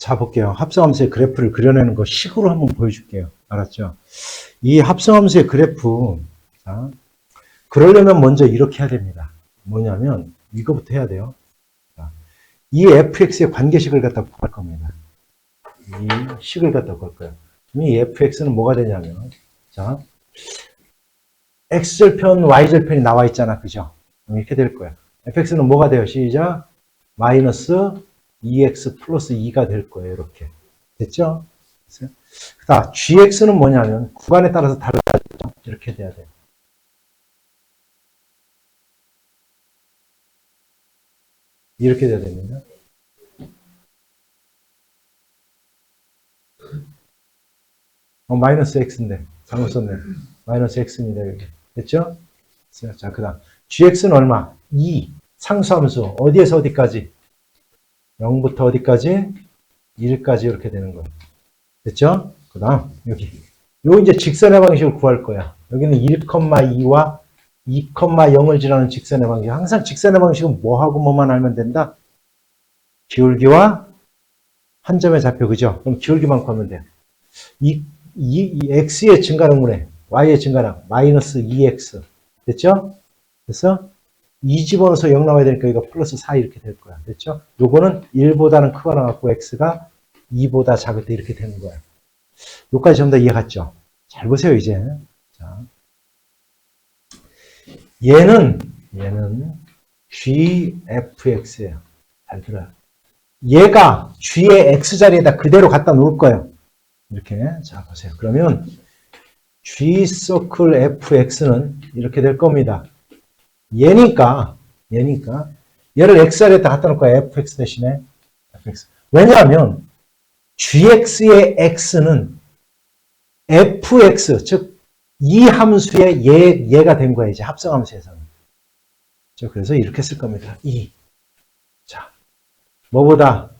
자, 볼게요. 합성함수의 그래프를 그려내는 거 식으로 한번 보여줄게요. 알았죠? 이 합성함수의 그래프, 자, 그러려면 먼저 이렇게 해야 됩니다. 뭐냐면, 이거부터 해야 돼요. 자, 이 fx의 관계식을 갖다 구할 겁니다. 이 식을 갖다 구할 거예요. 이 fx는 뭐가 되냐면, 자, x절편, y절편이 나와 있잖아. 그죠? 이렇게 될 거야. fx는 뭐가 돼요? 시작. 마이너스 2x 플러스 2가 될 거예요. 이렇게. 됐죠? 자, gx는 뭐냐면 구간에 따라서 달라지죠. 이렇게 돼야 돼요. 이렇게 돼야 됩니다. 어, 마이너스 x인데 잘못 썼네. 마이너스 x입니다. 여기. 됐죠? 자, 그 다음 gx는 얼마? 2. 상수함수. 어디에서 어디까지? 0부터 어디까지? 1까지 이렇게 되는 거예요. 됐죠? 그 다음, 여기. 요 이제 직선의 방식을 구할 거야. 여기는 1,2와 2,0을 지나는 직선의 방식. 항상 직선의 방식은 뭐하고 뭐만 알면 된다? 기울기와 한 점의 좌표, 그죠? 그럼 기울기만 구하면 돼요. 이, 이, 이 x의 증가능분에 y의 증가량, 마이너스 2x. 됐죠? 그래서 2 집어넣어서 0 나와야 되니까 이거 플러스 4 이렇게 될 거야. 됐죠? 요거는 1보다는 크거나 갖고 x가 2보다 작을 때 이렇게 되는 거야. 요까지 전부 다 이해 갔죠? 잘 보세요, 이제. 자. 얘는, 얘는 gfx예요. 잘 들어요. 얘가 g의 x자리에다 그대로 갖다 놓을 거예요. 이렇게. 자, 보세요. 그러면 g 서클 fx는 이렇게 될 겁니다. 얘니까, 얘니까, 얘를 x자리에다 갖다 거야. fx 대신에. fx. 왜냐하면, gx의 x는 fx, 즉, 이 함수의 얘, 얘가 된 거야, 이제 합성함수에서는. 저 그래서 이렇게 쓸 겁니다. 2. 자, 뭐보다,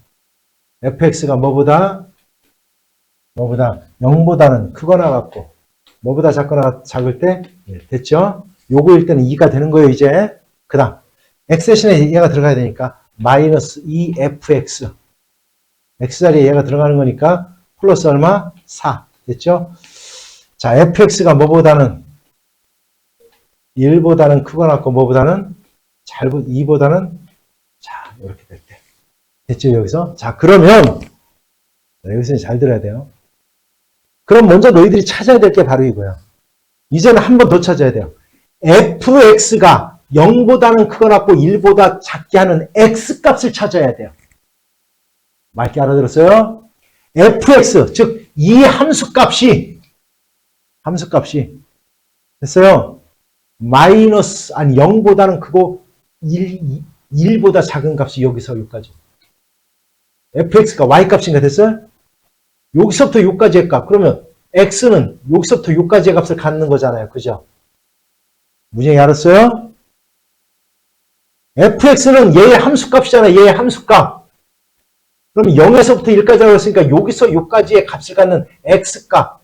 fx가 뭐보다, 뭐보다, 0보다는 크거나 같고, 뭐보다 작거나 작을 때, 1. 됐죠? 요거일 때는 2가 되는 거예요, 이제. 그 다음, x 대신에 얘가 들어가야 되니까, 마이너스 2fx. x자리에 얘가 들어가는 거니까, 플러스 얼마? 4. 됐죠? 자, fx가 뭐보다는, 1보다는 크거나 같고, 뭐보다는, 잘, 2보다는, 자, 이렇게 될 때. 됐죠, 여기서? 자, 그러면, 여기서 잘 들어야 돼요. 그럼 먼저 너희들이 찾아야 될 게 바로 이거야. 이제는 한 번 더 찾아야 돼요. Fx가 0보다는 크거나 같고 1보다 작게 하는 x값을 찾아야 돼요. 맑게 알아들었어요? fx, 즉 이 함수값이 함수값이 됐어요? 마이너스 아니 0보다는 크고 1, 1보다 작은 값이 여기서 여기까지 fx가 y값인가 됐어요? 여기서부터 여기까지의 값. 그러면 x는 여기서부터 여기까지의 값을 갖는 거잖아요. 그죠? 무지하게 알았어요? fx는 얘의 함수값이잖아요. 얘의 함수값. 그럼 0에서부터 1까지라고 했으니까 여기서 여기까지의 값을 갖는 x값.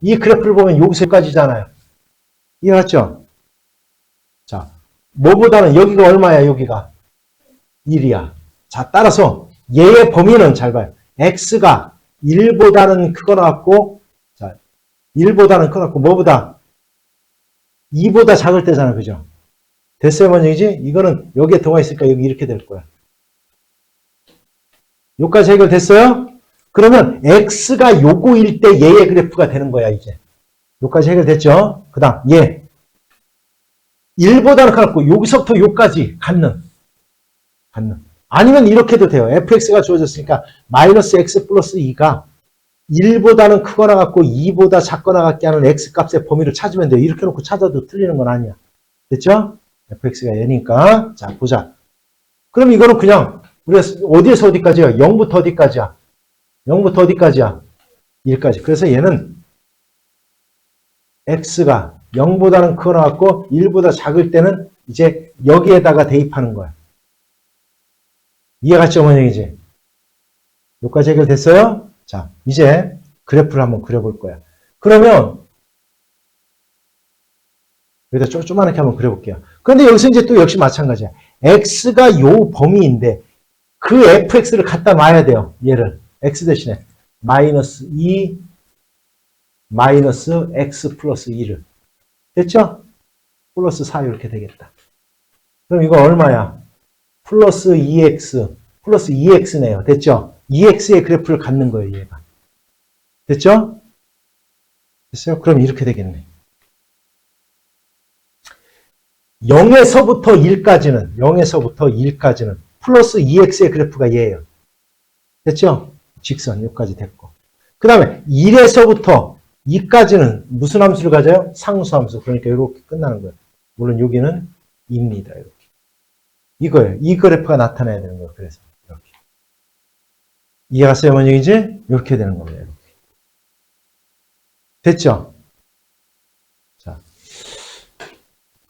이 그래프를 보면 여기서 여기까지잖아요. 이해갔죠? 자, 뭐보다는 여기가 얼마야, 여기가? 1이야. 자, 따라서 얘의 범위는 잘 봐요. x가 1보다는 크거나 같고, 자, 1보다는 크거나 같고, 뭐보다? 2보다 작을 때잖아, 그죠? 됐어요, 번역이지? 이거는 여기에 들어가 있으니까 여기 이렇게 될 거야. 여기까지 해결됐어요? 그러면 x가 요거일 때 얘의 그래프가 되는 거야, 이제. 여기까지 해결됐죠? 그 다음, 얘. 1보다는 크거나 같고, 여기서부터 여기까지 갖는. 갖는. 아니면 이렇게도 돼요. fx가 주어졌으니까 마이너스 x 플러스 2가 1보다는 크거나 같고 2보다 작거나 같게 하는 x값의 범위를 찾으면 돼요. 이렇게 놓고 찾아도 틀리는 건 아니야. 됐죠? fx가 얘니까 자 보자. 그럼 이거는 그냥 우리가 어디에서 어디까지야? 0부터 어디까지야? 0부터 어디까지야? 1까지. 그래서 얘는 x가 0보다는 크거나 같고 1보다 작을 때는 이제 여기에다가 대입하는 거야. 이해갔죠, 어머니이지? 여기까지 해결됐어요? 자, 이제 그래프를 한번 그려볼 거야. 그러면 여기다 쪼, 조그맣게 한번 그려볼게요. 그런데 여기서 이제 또 역시 마찬가지야. x가 요 범위인데 그 fx를 갖다 놔야 돼요. 얘를. x 대신에 마이너스 2 마이너스 x 플러스 2를. 됐죠? 플러스 4 이렇게 되겠다. 그럼 이거 얼마야? 플러스 2x 플러스 2x네요. 됐죠? 2x의 그래프를 갖는 거예요, 얘가. 됐죠? 됐어요? 그럼 이렇게 되겠네. 0에서부터 1까지는, 0에서부터 1까지는 플러스 2x의 그래프가 얘예요. 됐죠? 직선, 여기까지 됐고. 그 다음에 1에서부터 2까지는 무슨 함수를 가져요? 상수함수. 그러니까 이렇게 끝나는 거예요. 물론 여기는 2입니다. 이렇게. 이거예요. 이 그래프가 나타나야 되는 거예요. 그래서 이해갔어요, 뭔 얘기지? 이렇게 되는 겁니다. 이렇게. 됐죠? 자.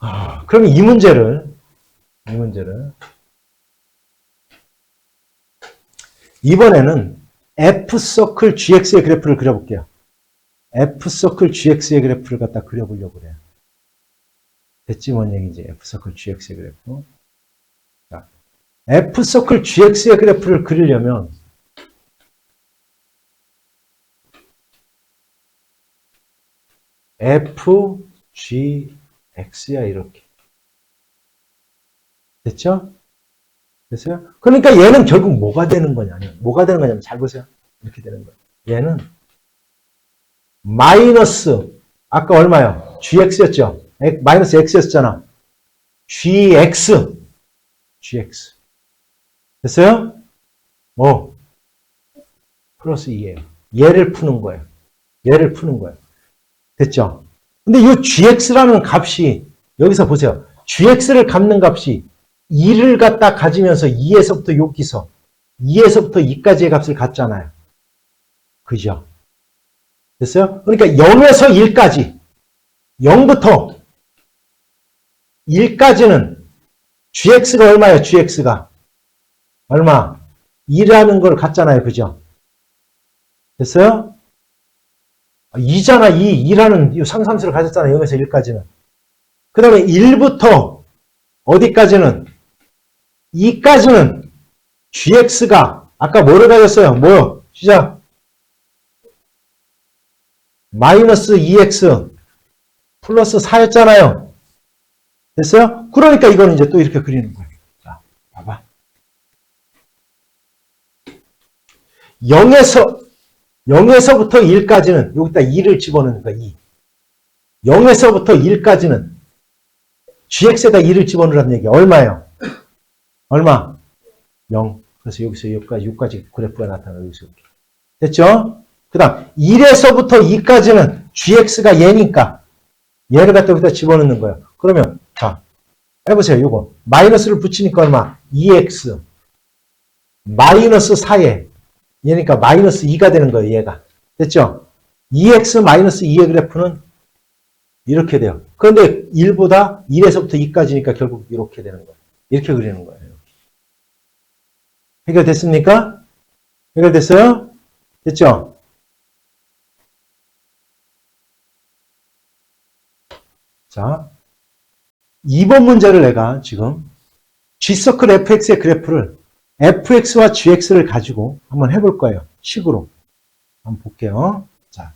아, 그럼 이 문제를, 이 문제를, 이번에는 F서클 GX의 그래프를 그려볼게요. F서클 GX의 그래프를 갖다 그려보려고 그래요. 됐지, 뭔 얘기인지. F서클 GX의 그래프. 자, F서클 GX의 그래프를 그리려면, FGX야, 이렇게. 됐죠? 됐어요? 그러니까 얘는 결국 뭐가 되는 거냐면, 뭐가 되는 거냐면, 잘 보세요. 이렇게 되는 거예요. 얘는 마이너스, 아까 얼마요? GX였죠? 마이너스 X였잖아. GX. GX. 됐어요? 뭐? 플러스 2예요. 얘를 푸는 거예요. 얘를 푸는 거예요. 됐죠? 근데 이 GX라는 값이, 여기서 보세요. GX를 갚는 값이 2를 갖다 가지면서 2에서부터 여기서 2에서부터 2까지의 값을 갖잖아요. 그죠? 됐어요? 그러니까 0에서 1까지 0부터 1까지는 gx가 얼마예요? gx가 얼마? 2라는 걸 갖잖아요. 그죠? 됐어요? 2잖아. 2. 2라는 이 상상수를 가졌잖아요. 0에서 1까지는. 그 다음에 1부터 어디까지는? 2까지는 gx가 아까 뭐를 가졌어요? 뭐요? 시작. 마이너스 2x 플러스 4였잖아요. 됐어요? 그러니까 이거는 이제 또 이렇게 그리는 거예요. 자, 봐봐. 0에서, 0에서부터 1까지는 여기다 2를 집어넣는 거야, 2. 0에서부터 1까지는 gx에다 2를 집어넣으라는 얘기야. 얼마예요? 얼마? 0. 그래서 여기서 여기까지, 여기까지 그래프가 나타나요. 여기서 이렇게. 됐죠? 그 다음 1에서부터 2까지는 gx가 얘니까 얘를 갖다 여기다 집어넣는 거예요. 그러면 자 해보세요. 이거 마이너스를 붙이니까 얼마? 2x 마이너스 4에 얘니까 마이너스 2가 되는 거예요. 얘가 됐죠? 2x 마이너스 2의 그래프는 이렇게 돼요. 그런데 1보다 1에서부터 2까지니까 결국 이렇게 되는 거예요. 이렇게 그리는 거예요. 해결됐습니까? 해결됐어요? 됐죠? 자, 2번 문제를 내가 지금 G서클 fx의 그래프를 fx와 gx를 가지고 한번 해볼 거예요. 식으로. 한번 볼게요. 자,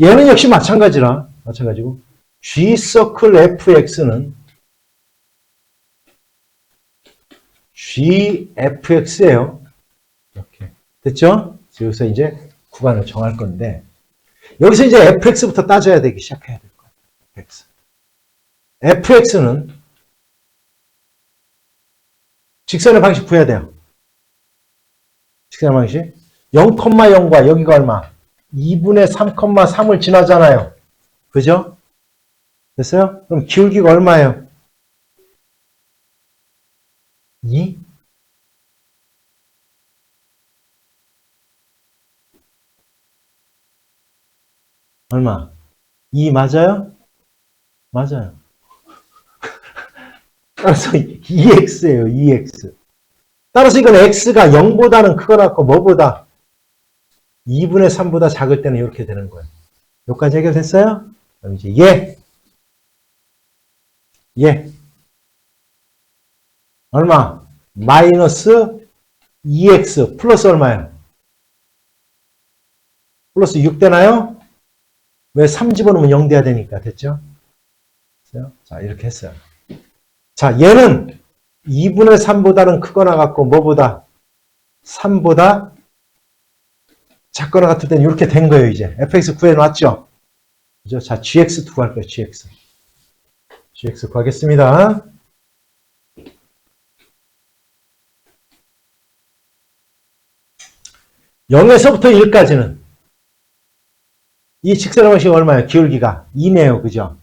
얘는 역시 마찬가지라, 마찬가지고 G서클 fx는 gfx예요. 이렇게. 됐죠? 여기서 이제 구간을 정할 건데 여기서 이제 fx부터 따져야 되기 시작해야 될 거예요. fx. fx는 직선의 방식 구해야 돼요. 직선의 방식. 0,0과 여기가 얼마? 2분의 3,3을 지나잖아요. 그죠? 됐어요? 그럼 기울기가 얼마예요? 2? 얼마? 2 맞아요? 맞아요. 따라서 2x예요, 2x. 따라서 이건 x가 0보다는 크거나 뭐보다 2분의 3보다 작을 때는 이렇게 되는 거예요. 여기까지 해결됐어요? 그럼 이제 얘. 얘. 얼마? 마이너스 2x 플러스 얼마예요? 플러스 6 되나요? 왜 3 집어넣으면 0 돼야 되니까. 됐죠? 자, 이렇게 했어요. 자, 얘는 2분의 3보다는 크거나 같고 뭐보다? 3보다 작거나 같을 때는 이렇게 된 거예요, 이제. fx 구해놨죠? 그죠? 자, gx 구할 거예요, gx. gx 구하겠습니다. 영에서부터 1까지는 이 직선의 방식이 얼마예요? 기울기가 2네요. 그죠?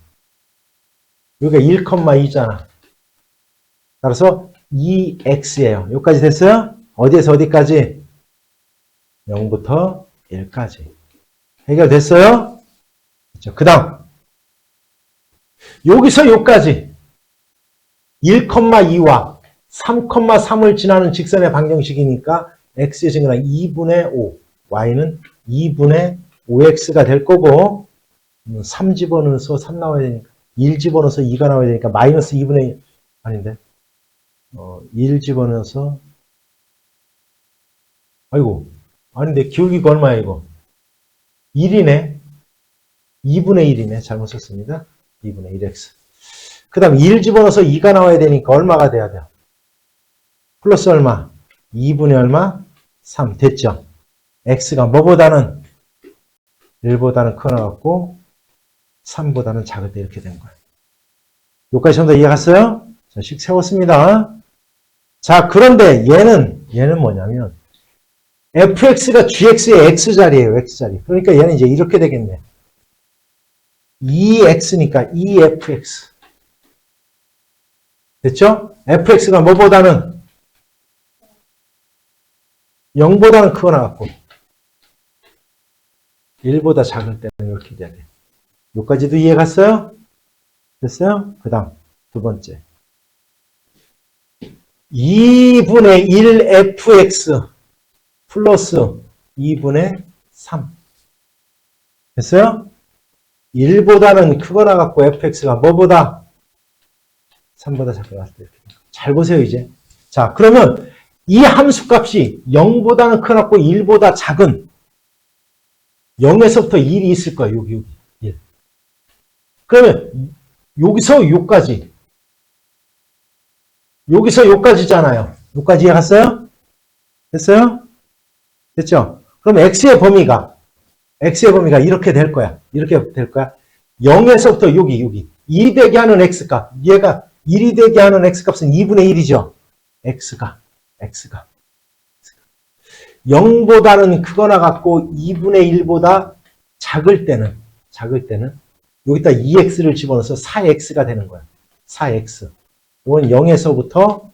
여기가 1,2잖아. 따라서 2x예요. 여기까지 됐어요? 어디에서 어디까지? 0부터 1까지. 해결됐어요? 그렇죠. 그 다음 여기서 여기까지 1,2와 3,3을 지나는 직선의 방정식이니까 x의 증가는 2분의 5, y는 2분의 5x가 될 거고 3 집어넣어서 3 나와야 되니까 1 집어넣어서 2가 나와야 되니까 마이너스 2분의 1 아닌데 어, 1 집어넣어서. 아이고 아닌데 기울기가 얼마야 이거? 1이네? 2분의 1이네 잘못 썼습니다. 2분의 1x 그 다음 1 집어넣어서 2가 나와야 되니까 얼마가 돼야 돼요? 플러스 얼마? 2분의 얼마? 3 됐죠? X가 뭐보다는? 1보다는 커나갔고 3보다는 작을 때 이렇게 된 거예요. 여기까지 전부 다 이해 갔어요? 자, 식 세웠습니다. 자, 그런데 얘는, 얘는 뭐냐면, fx가 gx의 x자리예요, x자리. 그러니까 얘는 이제 이렇게 되겠네. 2x니까 2fx. 됐죠? fx가 뭐보다는 0보다는 크거나 같고, 1보다 작을 때는 이렇게 돼야 돼. 여기까지도 이해 갔어요? 됐어요? 그 다음, 두 번째. 2분의 1fx 플러스 2분의 3. 됐어요? 1보다는 크거나 같고 fx가 뭐보다? 3보다 작거나 같을 때 이렇게. 잘 보세요, 이제. 자, 그러면 이 함수 값이 0보다는 크거나 같고 1보다 작은 0에서부터 1이 있을 거야, 여기, 여기. 1. 그러면, 여기서 요까지. 여기서 요까지잖아요. 요까지 이해갔어요? 됐어요? 됐죠? 그럼 x의 범위가, x의 범위가 이렇게 될 거야. 이렇게 될 거야. 0에서부터 여기, 여기. 1이 되게 하는 x값. 얘가 1이 되게 하는 x값은 2분의 1이죠. x가, x가. 0보다는 크거나 같고 2분의 1보다 작을 때는 작을 때는 여기다 2x를 집어넣어서 4x가 되는 거야. 4x. 이건 0에서부터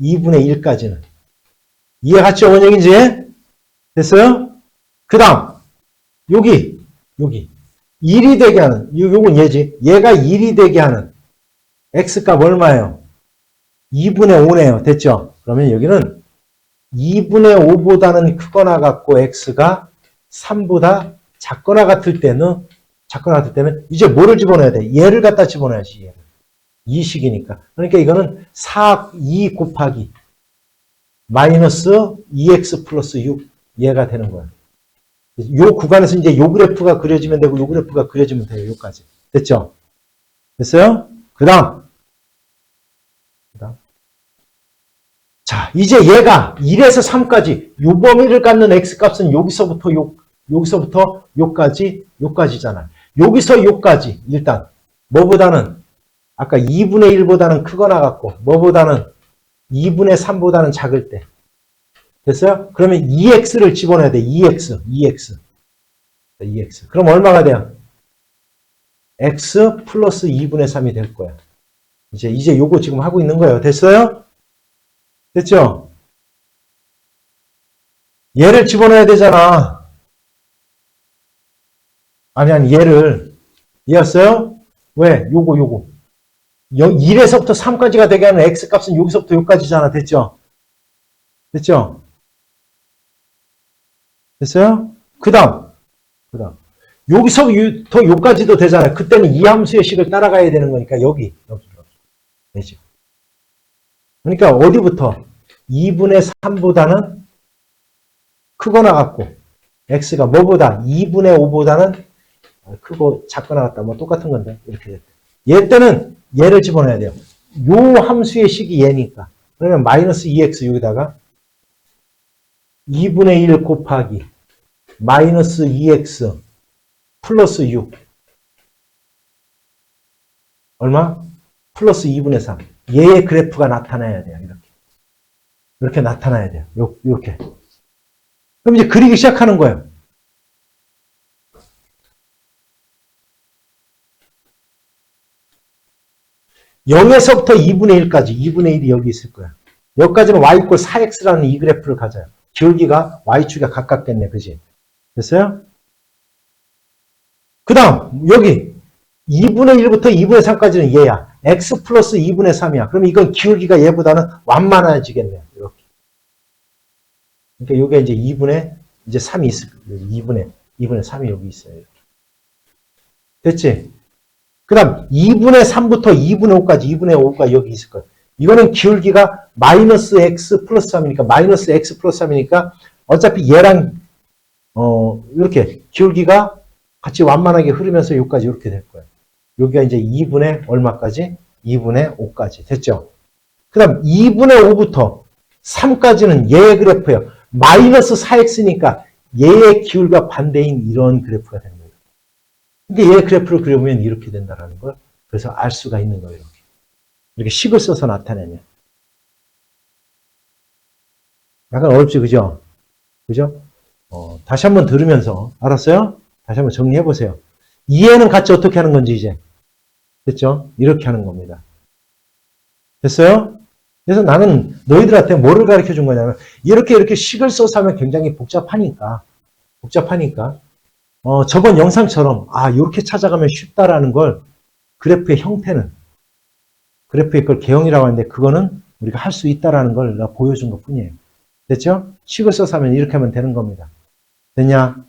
2분의 1까지는 이해 갔죠? 원형인지? 됐어요? 그 다음 여기 여기 1이 되게 하는 요, 요건 얘지. 얘가 1이 되게 하는 x값 얼마예요? 2분의 5네요. 됐죠? 그러면 여기는 2분의 5보다는 크거나 같고 x가 3보다 작거나 같을 때는 작거나 같을 때는 이제 뭐를 집어넣어야 돼? 얘를 갖다 집어넣어야지 얘를. 2식이니까. 그러니까 이거는 4, 2 곱하기 마이너스 2x 플러스 6 얘가 되는 거야. 요 구간에서 이제 요 그래프가 그려지면 되고 요 그래프가 그려지면 돼요. 요까지. 됐죠? 됐어요? 그 다음 자, 이제 얘가 1에서 3까지 요 범위를 갖는 x값은 여기서부터 요 여기서부터 요까지 요까지잖아. 여기서 요까지 일단 뭐보다는 아까 2분의 1보다는 크거나 같고 뭐보다는 2분의 3보다는 작을 때 됐어요? 그러면 2x를 집어넣어야 돼. 2x, 2x, 2x. 그럼 얼마가 돼요? x 플러스 2분의 3이 될 거야. 이제 이제 요거 지금 하고 있는 거예요. 됐어요? 됐죠? 얘를 집어넣어야 되잖아. 아니, 아니, 얘를. 이해했어요? 왜? 요거, 요거. 1에서부터 3까지가 되게 하는 x값은 여기서부터 여기까지잖아. 됐죠? 됐죠? 됐어요? 그 다음. 그 다음. 여기서부터 여기까지도 되잖아요. 그때는 이 함수의 식을 따라가야 되는 거니까 여기, 여기. 되죠? 그러니까 어디부터? 2분의 3보다는 크거나 같고 x가 뭐보다? 2분의 5보다는 크고 작거나 같다. 뭐 똑같은 건데 이렇게 됐다. 얘 때는 얘를 집어넣어야 돼요. 요 함수의 식이 얘니까. 그러면 마이너스 2x 여기다가 2분의 1 곱하기 마이너스 2x 플러스 6 얼마? 플러스 2분의 3. 얘의 그래프가 나타나야 돼요. 이렇게. 이렇게 나타나야 돼요. 요, 요렇게. 그럼 이제 그리기 시작하는 거예요. 영에서부터 2분의 1까지, 2분의 1이 여기 있을 거야. 여기까지는 y 이꼴 4x라는 이 그래프를 가져요. 기울기가 y축에 가깝겠네, 그지? 됐어요? 그 다음, 여기 2분의 1부터 2분의 3까지는 얘야. x 플러스 2분의 3이야. 그럼 이건 기울기가 얘보다는 완만해지겠네요. 이렇게. 그러니까 이게 이제 2분의 이제 3이 있을 거예요. 2분의 2분의 3이 여기 있어요. 이렇게. 됐지? 그 다음 2분의 3부터 2분의 5까지 2분의 5가 여기 있을 거예요. 이거는 기울기가 마이너스 x 플러스 3이니까 마이너스 x 플러스 3이니까 어차피 얘랑 어 이렇게 기울기가 같이 완만하게 흐르면서 여기까지 이렇게 될 거예요. 여기가 이제 2분의 얼마까지? 2분의 5까지 됐죠? 그 다음 2분의 5부터 3까지는 얘의 그래프예요. 마이너스 4x니까 얘의 기울기가 반대인 이런 그래프가 거예요. 근데 얘 그래프를 그려보면 이렇게 된다는 걸 그래서 알 수가 있는 거예요. 이렇게, 이렇게 식을 써서 나타내면. 약간 어렵지, 그죠? 그죠? 어, 다시 한번 들으면서, 알았어요? 다시 한번 정리해 보세요. 이해는 같이 어떻게 하는 건지 이제. 됐죠? 이렇게 하는 겁니다. 됐어요? 그래서 나는 너희들한테 뭐를 가르쳐 준 거냐면, 이렇게 이렇게 식을 써서 하면 굉장히 복잡하니까, 복잡하니까, 어, 저번 영상처럼, 아, 이렇게 찾아가면 쉽다라는 걸, 그래프의 형태는, 그래프의 걸 개형이라고 하는데, 그거는 우리가 할 수 있다라는 걸 내가 보여준 것 뿐이에요. 됐죠? 식을 써서 하면 이렇게 하면 되는 겁니다. 됐냐?